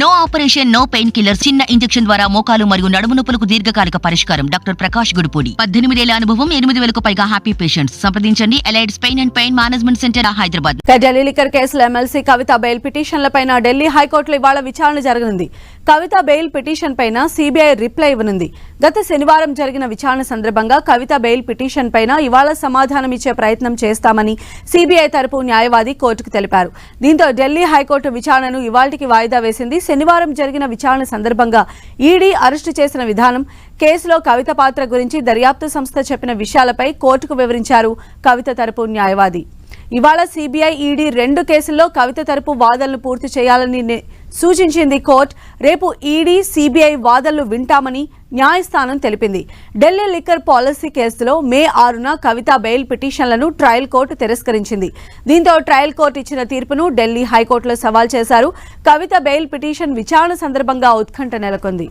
No operation no pain killer చిన్న injection ద్వారా మోకాలు మరియు నడుము నొప్పులకు దీర్ఘకాలిక పరిష్కారం. డాక్టర్ ప్రకాష్ గుడిపూడి. పద్దెనిమిదేళ్ళ అనుభవం ఎనిమిది వేలకు పైగా హ్యాపీ పేషెంట్స్ సంప్రదించండి. Allied pain and pain management centre Hyderabad. Delhi liquor కేసులో ఎమ్మెల్సీ కవిత బెయిల్ పిటిషన్లపైన ఢిల్లీ హైకోర్టులో ఇవాళ విచారణ జరగనుంది. కవిత బెయిల్ పిటిషన్ పైన సిబిఐ రిప్లై ఇవ్వనుంది. గత శనివారం జరిగిన విచారణ సందర్భంగా కవిత బెయిల్ పిటిషన్ పైన ఇవాళ సమాధానం ఇచ్చే ప్రయత్నం చేస్తామని సిబిఐ తరపు న్యాయవాది కోర్టుకు తెలిపారు. దీంతో ఢిల్లీ హైకోర్టు విచారణను ఇవాళకి వాయిదా వేసింది శనివారం జరిగిన విచారణ సందర్భంగా ఈడీ అరెస్టు చేసిన విధానం కేసులో కవిత పాత్ర గురించి దర్యాప్తు సంస్థ చెప్పిన విషయాలపై కోర్టుకు వివరించారు కవిత తరపు న్యాయవాది. ఇవాళ సిబిఐ ఈడీ రెండు కేసుల్లో కవిత తరపు వాదనలు పూర్తి చేయాలని సూచించింది కోర్టు. రేపు ఈడీ సిబిఐ వాదనలు వింటామని న్యాయస్థానం తెలిపింది. ఢిల్లీ లిక్కర్ పాలసీ కేసులో మే ఆరున కవిత బెయిల్ పిటిషన్లను ట్రయల్ కోర్టు తిరస్కరించింది. దీంతో ట్రయల్ కోర్టు ఇచ్చిన తీర్పును ఢిల్లీ హైకోర్టులో సవాల్ చేశారు. కవిత బెయిల్ పిటిషన్ విచారణ సందర్భంగా ఉత్కంఠ నెలకొంది.